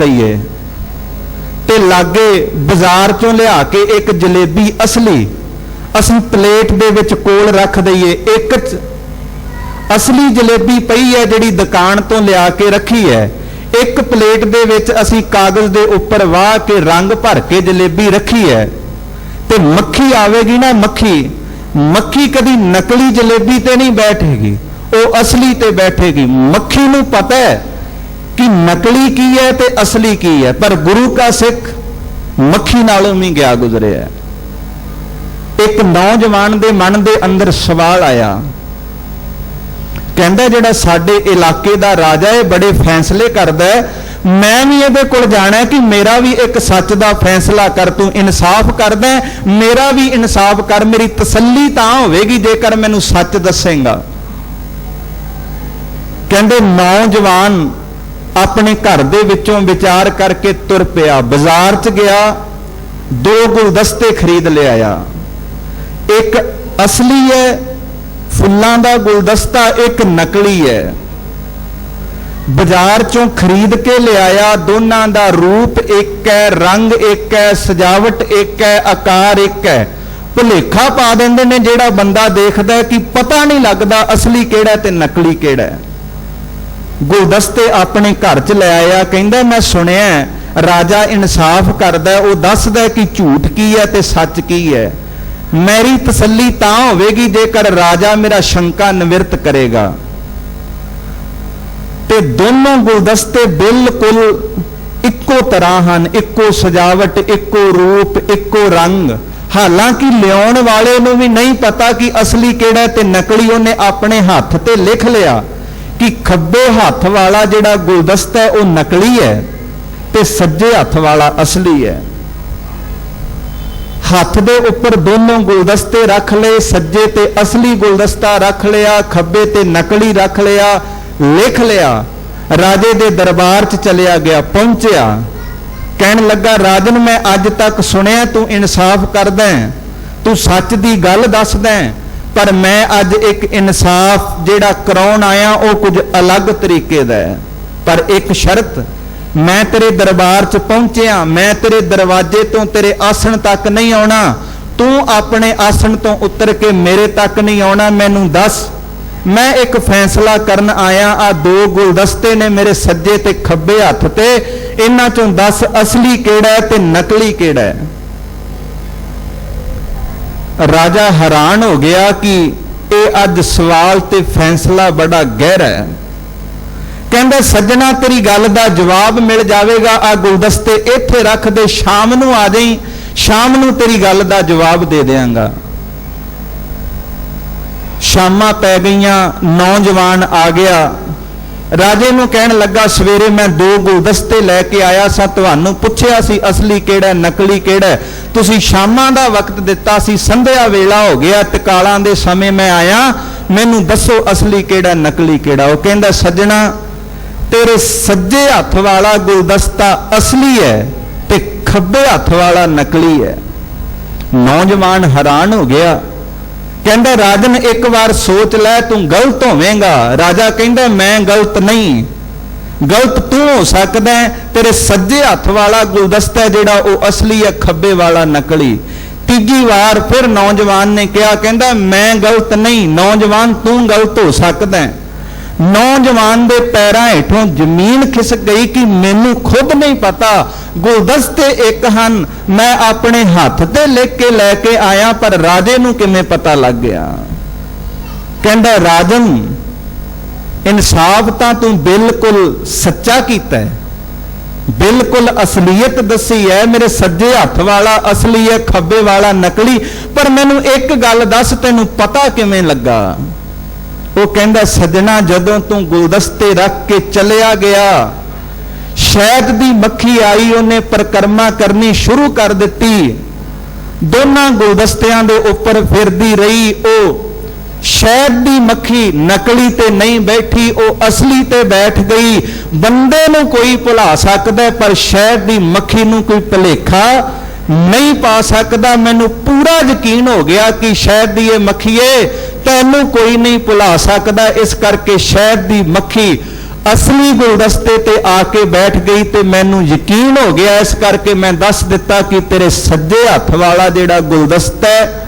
ਦਈਏ। ਤੇ ਲਾਗੇ ਬਾਜ਼ਾਰ ਚੋਂ ਲਿਆ ਕੇ ਇੱਕ ਜਲੇਬੀ ਅਸਲੀ, ਅਸੀਂ ਪਲੇਟ ਦੇ ਵਿੱਚ ਕੋਲ ਰੱਖ ਦਈਏ ਇੱਕ ਅਸਲੀ ਜਲੇਬੀ ਪਈ ਹੈ ਜਿਹੜੀ ਦੁਕਾਨ ਤੋਂ ਲਿਆ ਕੇ ਰੱਖੀ ਹੈ। ਇੱਕ ਪਲੇਟ ਦੇ ਵਿੱਚ ਅਸੀਂ ਕਾਗਜ਼ ਦੇ ਉੱਪਰ ਵਾਹ ਕੇ ਰੰਗ ਭਰ ਕੇ ਜਲੇਬੀ ਰੱਖੀ ਹੈ। ਤੇ ਮੱਖੀ ਆਵੇਗੀ ਨਾ ਮੱਖੀ? ਮੱਖੀ ਕਦੀ ਨਕਲੀ ਜਲੇਬੀ ਤੇ ਨਹੀਂ ਬੈਠੇਗੀ। ਉਹ ਅਸਲੀ ਤੇ ਬੈਠੇਗੀ। ਮੱਖੀ ਨੂੰ ਪਤਾ ਹੈ। ਕਿ ਨਕਲੀ ਕੀ ਹੈ ਤੇ ਅਸਲੀ ਕੀ ਹੈ? ਪਰ ਗੁਰੂ ਕਾ ਸਿੱਖ ਮੱਖੀ ਨਾਲੋਂ ਵੀ ਗਿਆ ਗੁਜ਼ਰਿਆ ਇੱਕ ਨੌਜਵਾਨ ਦੇ ਮਨ ਦੇ ਅੰਦਰ ਸਵਾਲ ਆਇਆ। ਕਹਿੰਦਾ, ਜਿਹੜਾ ਸਾਡੇ ਇਲਾਕੇ ਦਾ ਰਾਜਾ ਹੈ, ਬੜੇ ਫੈਸਲੇ ਕਰਦਾ ਮੈਂ ਵੀ ਇਹਦੇ ਕੋਲ ਜਾਣਾ ਕਿ ਮੇਰਾ ਵੀ ਇੱਕ ਸੱਚ ਦਾ ਫੈਸਲਾ ਕਰ, ਤੂੰ ਇਨਸਾਫ ਕਰਦਾ ਮੇਰਾ ਵੀ ਇਨਸਾਫ ਕਰ, ਮੇਰੀ ਤਸੱਲੀ ਤਾਂ ਹੋਵੇਗੀ ਜੇਕਰ ਮੈਨੂੰ ਸੱਚ ਦੱਸੇਗਾ। ਕਹਿੰਦੇ, ਨੌਜਵਾਨ ਆਪਣੇ ਘਰ ਦੇ ਵਿੱਚੋਂ ਵਿਚਾਰ ਕਰਕੇ ਤੁਰ ਪਿਆ। ਬਾਜ਼ਾਰ 'ਚ ਗਿਆ, ਦੋ ਗੁਲਦਸਤੇ ਖਰੀਦ ਲਿਆਇਆ ਇੱਕ ਅਸਲੀ ਹੈ, ਫੁੱਲਾਂ ਦਾ ਗੁਲਦਸਤਾ, ਇੱਕ ਨਕਲੀ ਹੈ। ਬਾਜ਼ਾਰ ਚੋਂ ਖਰੀਦ ਕੇ ਲਿਆਇਆ ਦੋਨਾਂ ਦਾ ਰੂਪ ਇੱਕ ਹੈ, ਰੰਗ ਇੱਕ ਹੈ, ਸਜਾਵਟ ਇੱਕ ਹੈ, ਆਕਾਰ ਇੱਕ ਹੈ। ਭੁਲੇਖਾ ਪਾ ਦਿੰਦੇ ਨੇ ਜਿਹੜਾ ਬੰਦਾ ਦੇਖਦਾ ਕਿ ਪਤਾ ਨਹੀਂ ਲੱਗਦਾ ਅਸਲੀ ਕਿਹੜਾ ਤੇ ਨਕਲੀ ਕਿਹੜਾ ਹੈ। ਗੁਲਦਸਤੇ ਆਪਣੇ ਘਰ 'ਚ ਲੈ ਆਇਆ। ਕਹਿੰਦਾ, ਮੈਂ ਸੁਣਿਆ ਰਾਜਾ ਇਨਸਾਫ ਕਰਦਾ ਉਹ ਦੱਸਦਾ ਕਿ ਝੂਠ ਕੀ ਹੈ ਤੇ ਸੱਚ ਕੀ ਹੈ। ਮੇਰੀ ਤਸੱਲੀ ਤਾਂ ਹੋਵੇਗੀ ਜੇਕਰ ਰਾਜਾ ਮੇਰਾ ਸ਼ੰਕਾ ਨਿਵਰਤ ਕਰੇਗਾ। ਤੇ ਦੋਨੋਂ ਗੁਲਦਸਤੇ ਬਿਲਕੁਲ ਇੱਕੋ ਤਰ੍ਹਾਂ ਹਨ। ਇੱਕੋ ਸਜਾਵਟ, ਇੱਕੋ ਰੂਪ, ਇੱਕੋ ਰੰਗ। ਹਾਲਾਂਕਿ ਲਿਆਉਣ ਵਾਲੇ ਨੂੰ ਵੀ ਨਹੀਂ ਪਤਾ ਕਿ ਅਸਲੀ ਕਿਹੜਾ ਤੇ ਨਕਲੀ ਉਹਨੇ ਆਪਣੇ ਹੱਥ ਤੇ ਲਿਖ ਲਿਆ। ਕਿ ਖੱਬੇ ਹੱਥ ਵਾਲਾ ਜਿਹੜਾ ਗੁਲਦਸਤਾ ਹੈ ਉਹ ਨਕਲੀ ਹੈ ਤੇ ਸੱਜੇ ਹੱਥ ਵਾਲਾ ਅਸਲੀ ਹੈ। ਹੱਥ ਦੇ ਉੱਪਰ ਦੋਨੋਂ ਗੁਲਦਸਤੇ ਰੱਖ ਲਏ ਸੱਜੇ ਤੇ ਅਸਲੀ ਗੁਲਦਸਤਾ ਰੱਖ ਲਿਆ ਖੱਬੇ ਤੇ ਨਕਲੀ ਰੱਖ ਲਿਆ ਲਿਖ ਲਿਆ। ਰਾਜੇ ਦੇ ਦਰਬਾਰ 'ਚ ਚਲਿਆ ਗਿਆ ਪਹੁੰਚਿਆ। ਕਹਿਣ ਲੱਗਾ ਰਾਜਨ ਮੈਂ ਅੱਜ ਤੱਕ ਸੁਣਿਆ ਤੂੰ ਇਨਸਾਫ ਕਰਦਾ ਤੂੰ ਸੱਚ ਦੀ ਗੱਲ ਦੱਸਦਾ ਹੈ, ਪਰ ਮੈਂ ਅੱਜ ਇੱਕ ਇਨਸਾਫ ਜਿਹੜਾ ਕਰਾਉਣ ਆਇਆ, ਉਹ ਕੁਝ ਅਲੱਗ ਤਰੀਕੇ ਦਾ ਹੈ। ਪਰ ਇੱਕ ਸ਼ਰਤ, ਮੈਂ ਤੇਰੇ ਦਰਬਾਰ 'ਚ ਪਹੁੰਚਿਆ, ਮੈਂ ਤੇਰੇ ਦਰਵਾਜ਼ੇ ਤੋਂ ਤੇਰੇ ਆਸਣ ਤੱਕ ਨਹੀਂ ਆਉਣਾ। ਤੂੰ ਆਪਣੇ ਆਸਣ ਤੋਂ ਉਤਰ ਕੇ ਮੇਰੇ ਤੱਕ ਨਹੀਂ ਆਉਣਾ, ਮੈਨੂੰ ਦੱਸ। ਮੈਂ ਇੱਕ ਫੈਸਲਾ ਕਰਨ ਆਇਆ, ਆ ਦੋ ਗੁਲਦਸਤੇ ਨੇ ਮੇਰੇ ਸੱਜੇ ਤੇ ਖੱਬੇ ਹੱਥ ਤੇ। ਇਹਨਾਂ ਚੋਂ ਦੱਸ ਅਸਲੀ ਕਿਹੜਾ ਹੈ ਤੇ ਨਕਲੀ ਕਿਹੜਾ ਹੈ? ਰਾਜਾ ਹੈਰਾਨ ਹੋ ਗਿਆ ਕਿ ਇਹ ਅੱਜ ਸਵਾਲ ਤੇ ਫੈਸਲਾ ਬੜਾ ਗਹਿਰਾ ਹੈ। ਕਹਿੰਦਾ, ਸੱਜਣਾ, ਤੇਰੀ ਗੱਲ ਦਾ ਜਵਾਬ ਮਿਲ ਜਾਵੇਗਾ। ਆ ਗੁਲਦਸਤੇ ਇੱਥੇ ਰੱਖ ਦੇ, ਸ਼ਾਮ ਨੂੰ ਆ ਜਾਈ। ਸ਼ਾਮ ਨੂੰ ਤੇਰੀ ਗੱਲ ਦਾ ਜਵਾਬ ਦੇ ਦੇਵਾਂਗਾ ਸ਼ਾਮਾਂ ਪੈ ਗਈਆਂ, ਨੌਜਵਾਨ ਆ ਗਿਆ। ਰਾਜੇ ਨੂੰ ਕਹਿਣ ਲੱਗਾ, ਸਵੇਰੇ ਮੈਂ ਦੋ ਗੁਲਦਸਤੇ ਲੈ ਕੇ ਆਇਆ ਸਾਂ। ਤੁਹਾਨੂੰ ਪੁੱਛਿਆ ਸੀ ਅਸਲੀ ਕਿਹੜਾ, ਨਕਲੀ ਕਿਹੜਾ ਤੁਸੀਂ ਸ਼ਾਮਾਂ ਦਾ ਵਕਤ ਦਿੱਤਾ ਸੀ, ਸੰਧਿਆ ਵੇਲਾ ਹੋ ਗਿਆ, ਟਕਾਲਾਂ ਦੇ ਸਮੇਂ ਮੈਂ ਆਇਆ, ਮੈਨੂੰ ਦੱਸੋ ਅਸਲੀ ਕਿਹੜਾ, ਨਕਲੀ ਕਿਹੜਾ? ਉਹ ਕਹਿੰਦਾ, ਸੱਜਣਾ, ਤੇਰੇ ਸੱਜੇ ਹੱਥ ਵਾਲਾ ਗੁਲਦਸਤਾ ਅਸਲੀ ਹੈ ਤੇ ਖੱਬੇ ਹੱਥ ਵਾਲਾ ਨਕਲੀ ਹੈ। ਨੌਜਵਾਨ ਹੈਰਾਨ ਹੋ ਗਿਆ। ਕਹਿੰਦਾ, ਰਾਜਨ, ਇੱਕ ਵਾਰ ਸੋਚ ਲੈ, ਤੂੰ ਗਲਤ ਹੋਵੇਂਗਾ। ਰਾਜਾ ਕਹਿੰਦਾ, ਮੈਂ ਗਲਤ ਨਹੀਂ। ਗਲਤ ਤੂੰ ਹੋ ਸਕਦਾ ਤੇਰੇ ਸੱਜੇ ਹੱਥ ਵਾਲਾ ਗੁਲਦਸਤਾ ਹੈ ਜਿਹੜਾ ਉਹ ਅਸਲੀ ਹੈ, ਖੱਬੇ ਵਾਲਾ ਨਕਲੀ। ਤੀਜੀ ਵਾਰ ਫਿਰ ਨੌਜਵਾਨ ਨੇ ਕਿਹਾ, ਕਹਿੰਦਾ, ਮੈਂ ਗਲਤ ਨਹੀਂ, ਨੌਜਵਾਨ ਤੂੰ ਗਲਤ ਹੋ ਸਕਦਾ ਨੌਜਵਾਨ ਦੇ ਪੈਰਾਂ ਹੇਠੋਂ ਜ਼ਮੀਨ ਖਿਸਕ ਗਈ ਕਿ ਮੈਨੂੰ ਖੁਦ ਨਹੀਂ ਪਤਾ। ਗੁਲਦਸਤੇ ਇੱਕ ਹਨ, ਮੈਂ ਆਪਣੇ ਹੱਥ ਤੇ ਲਿਖ ਕੇ ਲੈ ਕੇ ਆਇਆ, ਪਰ ਰਾਜੇ ਨੂੰ ਕਿਵੇਂ ਪਤਾ ਲੱਗ ਗਿਆ? ਕਹਿੰਦਾ, ਰਾਜਨ ਇਨਸਾਫ ਤਾਂ ਤੂੰ ਬਿਲਕੁਲ ਸੱਚਾ ਕੀਤਾ ਹੈ। ਬਿਲਕੁਲ ਅਸਲੀਅਤ ਦੱਸੀ ਹੈ। ਮੇਰੇ ਸੱਜੇ ਹੱਥ ਵਾਲਾ ਅਸਲੀ ਹੈ, ਖੱਬੇ ਵਾਲਾ ਨਕਲੀ। ਪਰ ਮੈਨੂੰ ਇੱਕ ਗੱਲ ਦੱਸ, ਤੈਨੂੰ ਪਤਾ ਕਿਵੇਂ ਲੱਗਾ? ਉਹ ਕਹਿੰਦਾ, ਸੱਜਣਾ ਜਦੋਂ ਤੂੰ ਗੁਲਦਸਤੇ ਰੱਖ ਕੇ ਚਲਿਆ ਗਿਆ, ਸ਼ਹਿਦ ਦੀ ਮੱਖੀ ਆਈ, ਉਹਨੇ ਪ੍ਰਕਰਮਾ ਕਰਨੀ ਸ਼ੁਰੂ ਕਰ ਦਿੱਤੀ। ਦੋਨਾਂ ਗੁਲਦਸਤਿਆਂ ਦੇ ਉੱਪਰ ਫਿਰਦੀ ਰਹੀ, ਉਹ ਸ਼ਹਿਦ ਦੀ ਮੱਖੀ ਨਕਲੀ ਤੇ ਨਹੀਂ ਬੈਠੀ, ਉਹ ਅਸਲੀ ਤੇ ਬੈਠ ਗਈ। ਬੰਦੇ ਨੂੰ ਕੋਈ ਭੁਲਾ ਸਕਦਾ ਪਰ ਸ਼ਹਿਦ ਦੀ ਮੱਖੀ ਨੂੰ ਕੋਈ ਭੁਲੇਖਾ ਨਹੀਂ ਪਾ ਸਕਦਾ। ਮੈਨੂੰ ਪੂਰਾ ਯਕੀਨ ਹੋ ਗਿਆ ਕਿ ਸ਼ਹਿਦ ਦੀ ਇਹ ਮੱਖੀਏ ਤੈਨੂੰ ਕੋਈ ਨਹੀਂ ਭੁਲਾ ਸਕਦਾ। ਇਸ ਕਰਕੇ ਸ਼ਹਿਦ ਦੀ ਮੱਖੀ ਅਸਲੀ ਗੁਲਦਸਤੇ ਤੇ ਆ ਕੇ ਬੈਠ ਗਈ ਤੇ ਮੈਨੂੰ ਯਕੀਨ ਹੋ ਗਿਆ। ਇਸ ਕਰਕੇ ਮੈਂ ਦੱਸ ਦਿੱਤਾ ਕਿ ਤੇਰੇ ਸੱਜੇ ਹੱਥ ਵਾਲਾ ਜਿਹੜਾ ਗੁਲਦਸਤਾ ਹੈ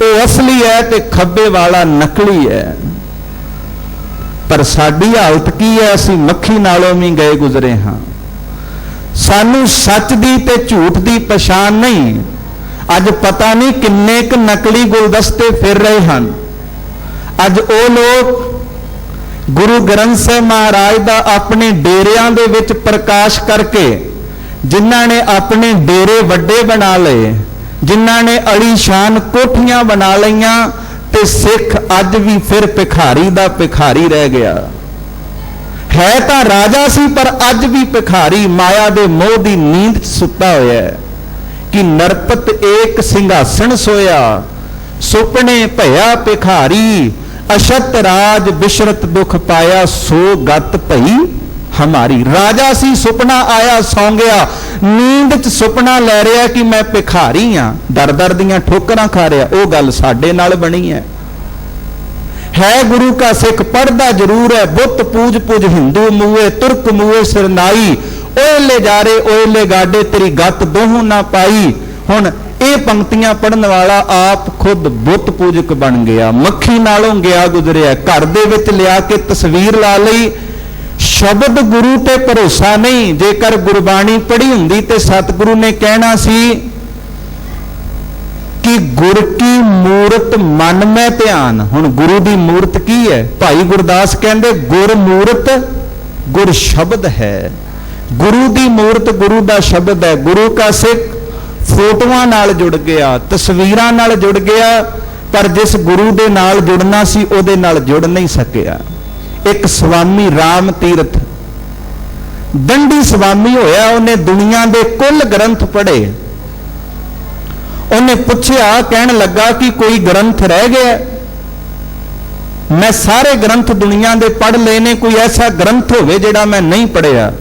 ਉਹ ਅਸਲੀ ਹੈ ਤੇ ਖੱਬੇ ਵਾਲਾ ਨਕਲੀ ਹੈ। ਪਰ ਸਾਡੀ ਹਾਲਤ ਕੀ ਹੈ? ਅਸੀਂ ਮੱਖੀ ਨਾਲੋਂ ਵੀ ਗਏ ਗੁਜ਼ਰੇ ਹਾਂ। ਸਾਨੂੰ ਸੱਚ ਦੀ ਤੇ ਝੂਠ ਦੀ ਪਛਾਣ ਨਹੀਂ। ਅੱਜ ਪਤਾ ਨਹੀਂ ਕਿੰਨੇ ਕੁ ਨਕਲੀ ਗੁਲਦਸਤੇ ਫਿਰ ਰਹੇ ਹਨ। ਅੱਜ ਉਹ ਲੋਕ ਗੁਰੂ ਗ੍ਰੰਥ ਸਾਹਿਬ ਮਹਾਰਾਜ ਦਾ ਆਪਣੇ ਡੇਰਿਆਂ ਦੇ ਵਿੱਚ ਪ੍ਰਕਾਸ਼ ਕਰਕੇ ਜਿਨ੍ਹਾਂ ਨੇ ਆਪਣੇ ਡੇਰੇ ਵੱਡੇ ਬਣਾ ਲਏ ਜਿਨ੍ਹਾਂ ਨੇ ਅਲੀਸ਼ਾਨ ਕੋਠੀਆਂ ਬਣਾ ਲਈਆਂ ਤੇ ਸਿੱਖ ਅੱਜ ਵੀ ਫਿਰ ਭਿਖਾਰੀ ਦਾ ਭਿਖਾਰੀ ਰਹਿ ਗਿਆ। ਹੈ ਤਾਂ ਰਾਜਾ ਸੀ, ਪਰ ਅੱਜ ਵੀ ਭਿਖਾਰੀ, ਮਾਇਆ ਦੇ ਮੋਹ ਦੀ ਨੀਂਦ ਸੁੱਤਾ ਹੋਇਆ ਹੈ ਕਿ ਨਰਪਤ ਏਕ ਸਿੰਘਾਸਣ ਸੋਇਆ, ਸੁਪਨੇ ਭਇਆ ਭਿਖਾਰੀ, ਅਸ਼ਤ ਰਾਜ ਬਿਸ਼ਰਤ ਦੁਖ ਪਾਇਆ, ਸੋ ਗਤ ਭਈ ਹਮਾਰੀ ਰਾਜਾ ਸੀ, ਸੁਪਨਾ ਆਇਆ, ਸੌਂ ਗਿਆ। ਨੀਂਦ 'ਚ ਸੁਪਨਾ ਲੈ ਰਿਹਾ ਕਿ ਮੈਂ ਭਿਖਾਰੀ ਆ। ਦਰ ਦਰ ਦੀਆਂ ਠੋਕਰਾਂ ਖਾ ਰਿਹਾ। ਉਹ ਗੱਲ ਸਾਡੇ ਨਾਲ ਬਣੀ ਹੈ ਹੈ ਗੁਰੂ ਕਾ ਸਿੱਖ ਪੜਦਾ ਜ਼ਰੂਰ ਹੈ ਬੁੱਤ ਪੂਜ ਪੂਜ ਹਿੰਦੂ ਮੂਏ ਤੁਰਕ ਮੂਏ ਸਰਨਾਈ। ਓਏ ਲੈ ਜਾਰੇ ਓਏ ਲੈ ਗਾਡੇ, ਤੇਰੀ ਗੱਤ ਦੋਹੋਂ ਨਾ ਪਾਈ। ਹੁਣ ਇਹ ਪੰਕਤੀਆਂ ਪੜਨ ਵਾਲਾ ਆਪ ਖੁਦ ਬੁੱਤ ਪੂਜਕ ਬਣ ਗਿਆ। ਮੱਖੀ ਨਾਲੋਂ ਗਿਆ ਗੁਜ਼ਰਿਆ। ਘਰ ਦੇ ਵਿੱਚ ਲਿਆ ਕੇ ਤਸਵੀਰ ਲਾ ਲਈ। ਸ਼ਬਦ ਗੁਰੂ ਤੇ ਭਰੋਸਾ ਨਹੀਂ, ਜੇਕਰ ਗੁਰਬਾਣੀ ਪੜ੍ਹੀ ਹੁੰਦੀ ਤੇ ਸਤਿਗੁਰੂ ਨੇ ਕਹਿਣਾ ਸੀ ਕਿ ਗੁਰ ਕੀ ਮੂਰਤ ਮਨ ਮੈਂ ਧਿਆਨ। ਹੁਣ ਗੁਰੂ ਦੀ ਮੂਰਤ ਕੀ ਹੈ? ਭਾਈ ਗੁਰਦਾਸ ਕਹਿੰਦੇ, ਗੁਰ ਮੂਰਤ, ਗੁਰ ਸ਼ਬਦ ਹੈ। ਗੁਰੂ ਦੀ ਮੂਰਤ ਗੁਰੂ ਦਾ ਸ਼ਬਦ ਹੈ। ਗੁਰੂ ਕਾ ਸਿੱਖ ਫੋਟੋਆਂ ਨਾਲ ਜੁੜ ਗਿਆ, ਤਸਵੀਰਾਂ ਨਾਲ ਜੁੜ ਗਿਆ, ਪਰ ਜਿਸ ਗੁਰੂ ਦੇ ਨਾਲ ਜੁੜਨਾ ਸੀ, ਉਹਦੇ ਨਾਲ ਜੁੜ ਨਹੀਂ ਸਕਿਆ। ਇੱਕ ਸਵਾਮੀ ਰਾਮ ਤੀਰਥ। ਦੰਡੀ ਸਵਾਮੀ ਹੋਇਆ, ਉਹਨੇ ਦੁਨੀਆ ਦੇ ਕੁੱਲ ਗ੍ਰੰਥ ਪੜ੍ਹੇ। ਉਹਨੇ ਪੁੱਛਿਆ, ਕਹਿਣ ਲੱਗਾ ਕਿ ਕੋਈ ਗ੍ਰੰਥ ਰਹਿ ਗਿਆ? ਮੈਂ ਸਾਰੇ ਗ੍ਰੰਥ ਦੁਨੀਆ ਦੇ ਪੜ੍ਹ ਲਏ ਨੇ, ਕੋਈ ਐਸਾ ਗ੍ਰੰਥ ਹੋਵੇ ਜਿਹੜਾ ਮੈਂ ਨਹੀਂ ਪੜ੍ਹਿਆ।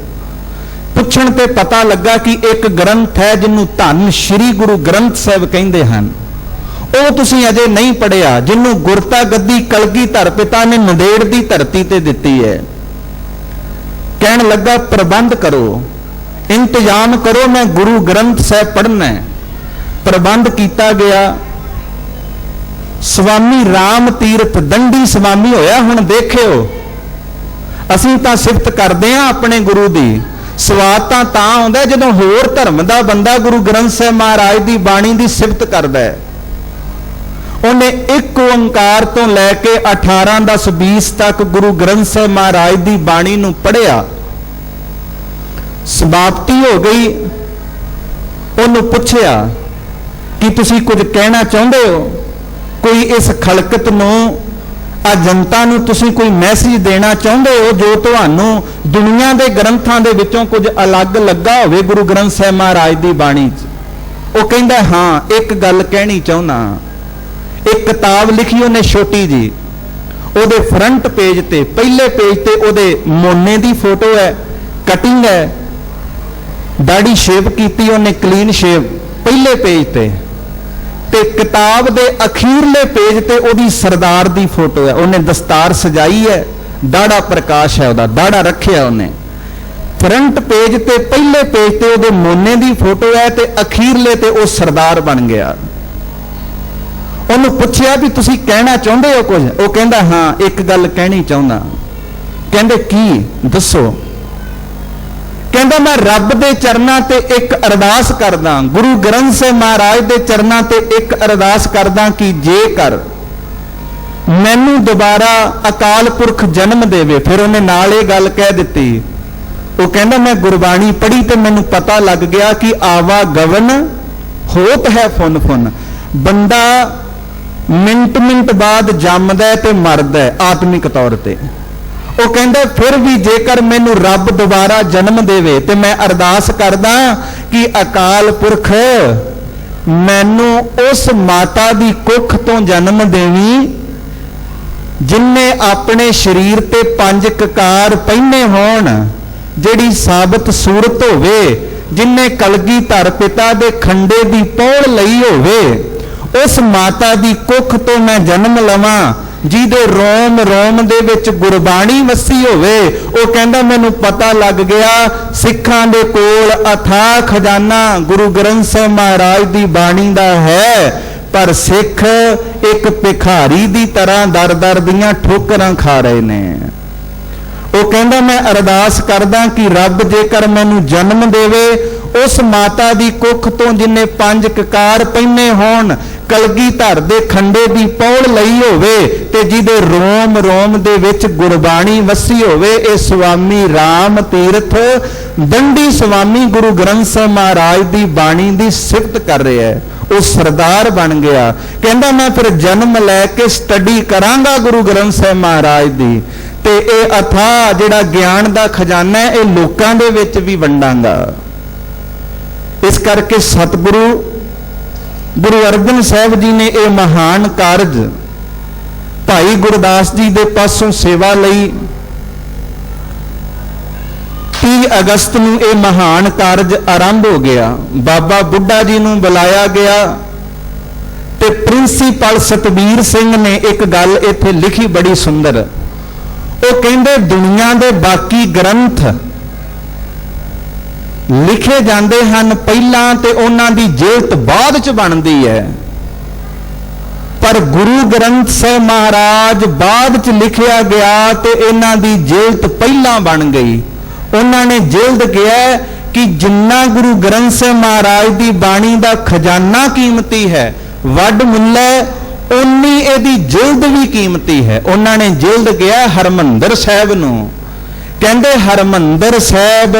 ਪੁੱਛਣ ਤੇ ਪਤਾ ਲੱਗਾ ਕਿ ਇੱਕ ਗ੍ਰੰਥ ਹੈ, ਜਿਹਨੂੰ ਧੰਨ ਸ਼੍ਰੀ ਗੁਰੂ ਗ੍ਰੰਥ ਸਾਹਿਬ ਕਹਿੰਦੇ ਹਨ। ਉਹ ਤੁਸੀਂ ਅਜੇ ਨਹੀਂ ਪੜਿਆ ਜਿਹਨੂੰ ਗੁਰਤਾ ਗੱਦੀ ਕਲਗੀ ਧਰ ਪਿਤਾ ਨੇ ਨੰਦੇੜ ਦੀ ਧਰਤੀ ਤੇ ਦਿੱਤੀ ਹੈ। ਕਹਿਣ ਲੱਗਾ, ਪ੍ਰਬੰਧ ਕਰੋ। ਇੰਤਜ਼ਾਮ ਕਰੋ, ਮੈਂ ਗੁਰੂ ਗ੍ਰੰਥ ਸਾਹਿਬ ਪੜ੍ਹਨਾ ਹੈ। ਪ੍ਰਬੰਧ ਕੀਤਾ ਗਿਆ। ਸਵਾਮੀ ਰਾਮ ਤੀਰਥ ਦੰਡੀ ਸਵਾਮੀ ਹੋਇਆ, ਹੁਣ ਦੇਖਿਓ। ਅਸੀਂ ਤਾਂ ਸਿਫਤ ਕਰਦੇ ਆਂ ਆਪਣੇ ਗੁਰੂ ਦੀ। ਸਵਾਦ ਤਾਂ ਤਾਂ ਆਉਂਦਾ ਜਦੋਂ ਹੋਰ ਧਰਮ ਦਾ ਬੰਦਾ ਗੁਰੂ ਗ੍ਰੰਥ ਸਾਹਿਬ ਮਹਾਰਾਜ ਦੀ ਬਾਣੀ ਦੀ ਸਿਫਤ ਕਰਦਾ ਹੈ। ਉਹਨੇ ਇੱਕ ਓੰਕਾਰ ਤੋਂ ਲੈ ਕੇ 18 10 20 ਤੱਕ ਗੁਰੂ ਗ੍ਰੰਥ ਸਾਹਿਬ ਮਹਾਰਾਜ ਦੀ ਬਾਣੀ ਨੂੰ ਪੜ੍ਹਿਆ। ਸਮਾਪਤੀ ਹੋ ਗਈ। ਉਹਨੂੰ ਪੁੱਛਿਆ, ਕਿ ਤੁਸੀਂ ਕੁਝ ਕਹਿਣਾ ਚਾਹੁੰਦੇ ਹੋ? ਕੋਈ ਇਸ ਖਲਕਤ ਨੂੰ, ਆ ਜਨਤਾ ਨੂੰ ਤੁਸੀਂ ਕੋਈ ਮੈਸੇਜ ਦੇਣਾ ਚਾਹੁੰਦੇ ਹੋ ਜੋ ਤੁਹਾਨੂੰ ਦੁਨੀਆ ਦੇ ਗ੍ਰੰਥਾਂ ਦੇ ਵਿੱਚੋਂ ਕੁਝ ਅਲੱਗ ਲੱਗਾ ਹੋਵੇ ਗੁਰੂ ਗ੍ਰੰਥ ਸਾਹਿਬ ਮਹਾਰਾਜ ਦੀ ਬਾਣੀ 'ਚ? ਉਹ ਕਹਿੰਦਾ, ਹਾਂ, ਇੱਕ ਗੱਲ ਕਹਿਣੀ ਚਾਹੁੰਦਾ ਇੱਕ ਕਿਤਾਬ ਲਿਖੀ ਉਹਨੇ ਛੋਟੀ ਜੀ ਉਹਦੇ ਫਰੰਟ ਪੇਜ ਤੇ, ਪਹਿਲੇ ਪੇਜ ਤੇ ਉਹਦੇ ਮੋਨੇ ਦੀ ਫੋਟੋ ਹੈ ਕਟਿੰਗ ਹੈ। ਦਾੜੀ ਸ਼ੇਪ ਕੀਤੀ ਉਹਨੇ ਕਲੀਨ ਸ਼ੇਪ ਪਹਿਲੇ ਪੇਜ ਤੇ। ਤੇ ਕਿਤਾਬ ਦੇ ਅਖੀਰਲੇ ਪੇਜ ਤੇ ਉਹਦੀ ਸਰਦਾਰ ਦੀ ਫੋਟੋ ਹੈ। ਉਹਨੇ ਦਸਤਾਰ ਸਜਾਈ ਹੈ, ਦਾੜਾ ਪ੍ਰਕਾਸ਼ ਹੈ ਉਹਦਾ, ਦਾੜਾ ਰੱਖਿਆ ਉਹਨੇ। ਫਰੰਟ ਪੇਜ ਤੇ, ਪਹਿਲੇ ਪੇਜ ਤੇ ਉਹਦੇ ਮੋਨੇ ਦੀ ਫੋਟੋ ਹੈ ਤੇ ਅਖੀਰਲੇ ਤੇ ਉਹ ਸਰਦਾਰ ਬਣ ਗਿਆ। ਉਹਨੂੰ ਪੁੱਛਿਆ ਵੀ ਤੁਸੀਂ ਕਹਿਣਾ ਚਾਹੁੰਦੇ ਹੋ ਕੁਝ? ਉਹ ਕਹਿੰਦਾ, ਹਾਂ, ਇੱਕ ਗੱਲ ਕਹਿਣੀ ਚਾਹੁੰਦਾ। ਕਹਿੰਦੇ, ਕੀ? ਦੱਸੋ। ਕਹਿੰਦਾ, ਮੈਂ ਰੱਬ ਦੇ ਚਰਨਾਂ ਤੇ ਇੱਕ ਅਰਦਾਸ ਕਰਦਾ। ਗੁਰੂ ਗ੍ਰੰਥ ਸਾਹਿਬ ਮਹਾਰਾਜ ਦੇ ਚਰਨਾਂ ਤੇ ਇੱਕ ਅਰਦਾਸ ਕਰਦਾ ਕਿ ਜੇਕਰ ਮੈਨੂੰ ਦੁਬਾਰਾ ਅਕਾਲ ਪੁਰਖ ਜਨਮ ਦੇਵੇ। ਫਿਰ ਉਹਨੇ ਨਾਲ ਇਹ ਗੱਲ ਕਹਿ ਦਿੱਤੀ। ਉਹ ਕਹਿੰਦਾ, ਮੈਂ ਗੁਰਬਾਣੀ ਪੜ੍ਹੀ ਤੇ ਮੈਨੂੰ ਪਤਾ ਲੱਗ ਗਿਆ ਕਿ ਆਵਾ ਗਵਨ ਹੋਤ ਹੈ ਫੁੰਨ ਫੁੰਨ ਬੰਦਾ ਮਿੰਟ ਮਿੰਟ ਬਾਅਦ ਜੰਮਦਾ ਤੇ ਮਰਦਾ ਆਤਮਿਕ ਤੌਰ ਤੇ। ਉਹ ਕਹਿੰਦਾ, ਫਿਰ ਵੀ ਜੇਕਰ ਮੈਨੂੰ ਰੱਬ ਦੁਬਾਰਾ ਜਨਮ ਦੇਵੇ ਤੇ ਮੈਂ ਅਰਦਾਸ ਕਰਦਾ ਕਿ ਅਕਾਲ ਪੁਰਖ, ਮੈਨੂੰ ਉਸ ਮਾਤਾ ਦੀ ਕੁੱਖ ਤੋਂ ਜਨਮ ਦੇਵੀ ਜਿਨਨੇ ਆਪਣੇ ਸਰੀਰ ਤੇ ਪੰਜ ਕਕਾਰ ਪਹਿਨੇ ਹੋਣ, ਜਿਹੜੀ ਸਾਬਤ ਸੂਰਤ ਹੋਵੇ ਜਿਨਨੇ ਕਲਗੀ ਧਰ ਪਿਤਾ ਦੇ ਖੰਡੇ ਦੀ ਪੌੜ ਲਈ ਹੋਵੇ ਉਸ ਮਾਤਾ ਦੀ ਕੁੱਖ ਤੋਂ ਮੈਂ ਜਨਮ ਲਵਾਂ, ਜਿਹਦੇ ਰੋਮ ਰੋਮ ਦੇ ਵਿੱਚ ਗੁਰਬਾਣੀ ਵਸੀ ਹੋਵੇ, ਉਹ ਕਹਿੰਦਾ ਮੈਨੂੰ ਪਤਾ ਲੱਗ ਗਿਆ, ਸਿੱਖਾਂ ਦੇ ਕੋਲ ਅਥਾ ਖਜ਼ਾਨਾ ਗੁਰੂ ਗ੍ਰੰਥ ਸਾਹਿਬ ਮਹਾਰਾਜ ਦੀ ਬਾਣੀ ਦਾ ਹੈ, ਪਰ ਸਿੱਖ ਇੱਕ ਭਿਖਾਰੀ ਦੀ ਤਰ੍ਹਾਂ ਦਰ-ਦਰ ਦੀਆਂ ਠੋਕਰਾਂ ਖਾ ਰਹੇ ਨੇ। ਉਹ ਕਹਿੰਦਾ, ਮੈਂ ਅਰਦਾਸ ਕਰਦਾ ਕਿ ਰੱਬ ਜੇਕਰ ਮੈਨੂੰ ਜਨਮ ਦੇਵੇ, ਉਸ ਮਾਤਾ ਦੀ ਕੁੱਖ ਤੋਂ ਜਿਨੇ ਪੰਜ ਕਕਾਰ ਪਹਿਨੇ ਹੋਣ ਕਲਗੀ ਧਰ ਦੇ ਖੰਡੇ ਦੀ ਪੌੜ ਲਈ ਹੋਵੇ ਤੇ ਜਿਹਦੇ ਰੋਮ ਰੋਮ ਦੇ ਵਿੱਚ ਗੁਰਬਾਣੀ ਵਸੀ ਹੋਵੇ, ਇਹ ਸੁਆਮੀ RAM ਤੀਰਥ ਦੰਡੀ ਸੁਆਮੀ ਗੁਰੂ ਗ੍ਰੰਥ ਸਾਹਿਬ ਮਹਾਰਾਜ ਦੀ ਬਾਣੀ ਦੀ ਸਿਫਤ ਕਰ ਰਿਹਾ ਹੈ। ਉਹ ਸਰਦਾਰ ਬਣ ਗਿਆ। ਕਹਿੰਦਾ, ਮੈਂ ਫਿਰ ਜਨਮ ਲੈ ਕੇ ਸਟੱਡੀ ਕਰਾਂਗਾ ਗੁਰੂ ਗ੍ਰੰਥ ਸਾਹਿਬ ਮਹਾਰਾਜ ਦੀ ਤੇ ਇਹ ਅਥਾ ਜਿਹੜਾ ਗਿਆਨ ਦਾ ਖਜ਼ਾਨਾ ਹੈ, ਇਹ ਲੋਕਾਂ ਦੇ ਵਿੱਚ ਵੀ ਵੰਡਾਂਗਾ। ਇਸ ਕਰਕੇ ਸਤਿਗੁਰੂ ਗੁਰੂ ਅਰਜਨ ਸਾਹਿਬ ਜੀ ਨੇ ਇਹ ਮਹਾਨ ਕਾਰਜ ਭਾਈ ਗੁਰਦਾਸ ਜੀ ਦੇ ਪਾਸੋਂ ਸੇਵਾ ਲਈ 30 ਅਗਸਤ ਨੂੰ ਇਹ ਮਹਾਨ ਕਾਰਜ ਆਰੰਭ ਹੋ ਗਿਆ। ਬਾਬਾ ਬੁੱਢਾ ਜੀ ਨੂੰ ਬੁਲਾਇਆ ਗਿਆ ਤੇ ਪ੍ਰਿੰਸੀਪਲ ਸਤਵੀਰ ਸਿੰਘ ਨੇ ਇੱਕ ਗੱਲ ਇੱਥੇ ਲਿਖੀ ਬੜੀ ਸੁੰਦਰ। ਉਹ ਕਹਿੰਦੇ, ਦੁਨੀਆ ਦੇ ਬਾਕੀ ਗ੍ਰੰਥ ਲਿਖੇ ਜਾਂਦੇ ਹਨ ਪਹਿਲਾਂ ਤੇ ਉਹਨਾਂ ਦੀ ਜੇਲਤ ਬਾਅਦ ਚ ਬਣਦੀ ਹੈ। ਪਰ ਗੁਰੂ ਗ੍ਰੰਥ ਸਾਹਿਬ ਮਹਾਰਾਜ ਬਾਅਦ ਚ ਲਿਖਿਆ ਗਿਆ ਤੇ ਇਹਨਾਂ ਦੀ ਜੇਲਤ ਪਹਿਲਾਂ ਬਣ ਗਈ। ਉਹਨਾਂ ਨੇ ਜੇਲਦ ਕਿਹਾ ਕਿ ਜਿੰਨਾ ਗੁਰੂ ਗ੍ਰੰਥ ਸਾਹਿਬ ਮਹਾਰਾਜ ਦੀ ਬਾਣੀ ਦਾ ਖਜ਼ਾਨਾ ਕੀਮਤੀ ਹੈ ਵੱਡ ਮੁੱਲ ਹੈ ਉਨੀ ਇਹਦੀ ਜਿਲਦ ਵੀ ਕੀਮਤੀ ਹੈ। ਉਹਨਾਂ ਨੇ ਜਿਲਦ ਗਿਆ ਹਰਮੰਦਰ ਸਾਹਿਬ ਨੂੰ। ਕਹਿੰਦੇ ਹਰਮੰਦਰ ਸਾਹਿਬ